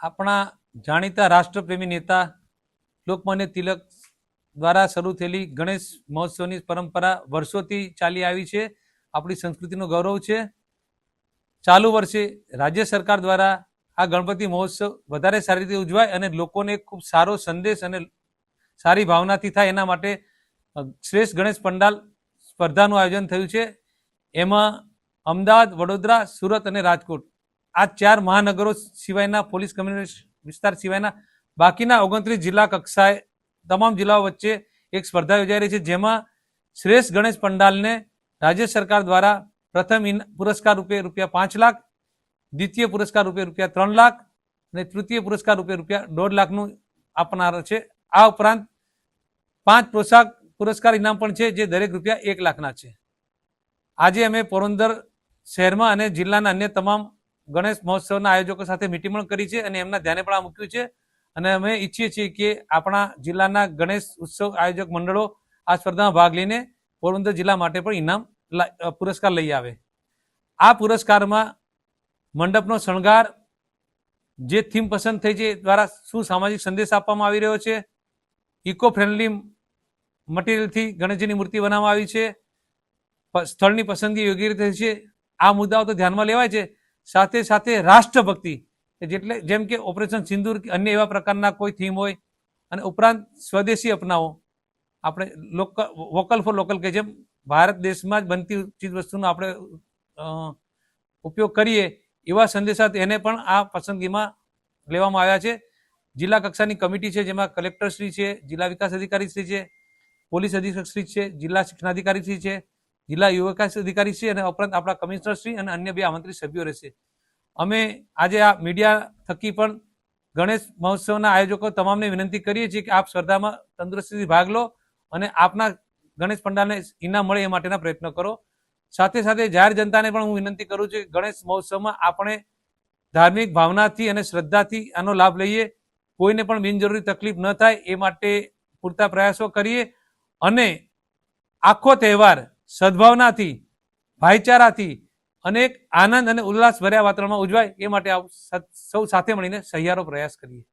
આપણા જાણીતા રાષ્ટ્રપ્રેમી નેતા લોકમાન્ય તિલક દ્વારા શરૂ થયેલી ગણેશ મહોત્સવની પરંપરા વર્ષોથી ચાલી આવી છે. આપણી સંસ્કૃતિનું ગૌરવ છે. ચાલુ વર્ષે રાજ્ય સરકાર દ્વારા આ ગણપતિ મહોત્સવ વધારે સારી રીતે ઉજવાય અને લોકોને ખૂબ સારો સંદેશ અને સારી ભાવનાથી થાય એના માટે શ્રેષ્ઠ ગણેશ પંડાલ સ્પર્ધાનું આયોજન થયું છે. એમાં અમદાવાદ, વડોદરા, સુરત અને રાજકોટ આ ચાર મહાનગરો સિવાયના પોલીસ કમ્યુનિટી વિસ્તાર સિવાયના બાકીના ઓગણત્રીસ જિલ્લા કક્ષાએ તમામ જિલ્લાઓ વચ્ચે એક સ્પર્ધા યોજાઈ રહી છે, જેમાં શ્રેષ્ઠ ગણેશ પંડાલને રાજ્ય સરકાર દ્વારા પ્રથમ પુરસ્કાર રૂપે રૂપિયા પાંચ લાખ, દ્વિતીય પુરસ્કાર રૂપે રૂપિયા ત્રણ લાખ અને તૃતીય પુરસ્કાર રૂપે રૂપિયા દોઢ લાખનું આપનાર છે. આ ઉપરાંત પાંચ પોશાક પુરસ્કાર ઇનામ પણ છે, જે દરેક રૂપિયા એક લાખના છે. આજે અમે પોરબંદર શહેરમાં અને જિલ્લાના અન્ય તમામ ગણેશ મહોત્સવના આયોજકો સાથે મિટિંગ પણ કરી છે અને એમના ધ્યાને પણ આ મૂક્યું છે. અને અમે ઈચ્છીએ છીએ કે આપણા જિલ્લાના ગણેશ ઉત્સવ આયોજક મંડળો આ સ્પર્ધામાં ભાગ લઈને પોરબંદર જિલ્લા માટે પણ ઇનામ પુરસ્કાર લઈ આવે. આ પુરસ્કારમાં મંડપનો શણગાર જે થીમ પસંદ થઈ છે દ્વારા શું સામાજિક સંદેશ આપવામાં આવી રહ્યો છે? ઇકો ફ્રેન્ડલી મટીરિયલથી ગણેશજીની મૂર્તિ બનાવવામાં આવી છે. સ્થળની પસંદગી યોગ્ય રીતે છે. આ મુદ્દાઓ તો ધ્યાનમાં લેવાય છે. સાથે સાથે રાષ્ટ્રભક્તિ જેટલે જેમ કે ઓપરેશન સિંદૂર કે અન્ય એવા પ્રકારના કોઈ થીમ હોય, અને ઉપરાંત સ્વદેશી અપનાવો. આપણે લોકલ વોકલ ફોર લોકલ કે જેમ ભારત દેશમાં જ બનતી ચીજ વસ્તુનો આપણે ઉપયોગ કરીએ, એવા સંદેશા એને પણ આ પસંદગીમાં લેવામાં આવ્યા છે. જિલ્લા કક્ષાની કમિટી છે, જેમાં કલેક્ટરશ્રી છે, જિલ્લા વિકાસ અધિકારી શ્રી છે, પોલીસ અધિક્ષકશ્રી છે, જિલ્લા શિક્ષણાધિકારી શ્રી છે જિલ્લા યુવકાશ અધિકારી શ્રી અને ઉપરાંત આપણા કમિશનર શ્રી અને અન્ય બે આમંત્રિત સભ્યો રહેશે. અમે આજે આ મીડિયા થકી પણ ગણેશ મહોત્સવના આયોજકો તમામને વિનંતી કરીએ છીએ કે આપ સ્પર્ધામાં તંદુરસ્તીથી ભાગ લો અને આપના ગણેશ પંડાલને ઇનામ મળે એ માટેના પ્રયત્નો કરો. સાથે સાથે જાહેર જનતાને પણ હું વિનંતી કરું છું કે ગણેશ મહોત્સવમાં આપણે ધાર્મિક ભાવનાથી અને શ્રદ્ધાથી આનો લાભ લઈએ. કોઈને પણ બિનજરૂરી તકલીફ ન થાય એ માટે પૂરતા પ્રયાસો કરીએ અને આખો તહેવાર સદભાવનાથી, ભાઈચારાથી અને એક આનંદ અને ઉલ્લાસ ભર્યા વાતાવરણમાં ઉજવાય એ માટે આપ સૌ સાથે મળીને સહિયારો પ્રયાસ કરીએ.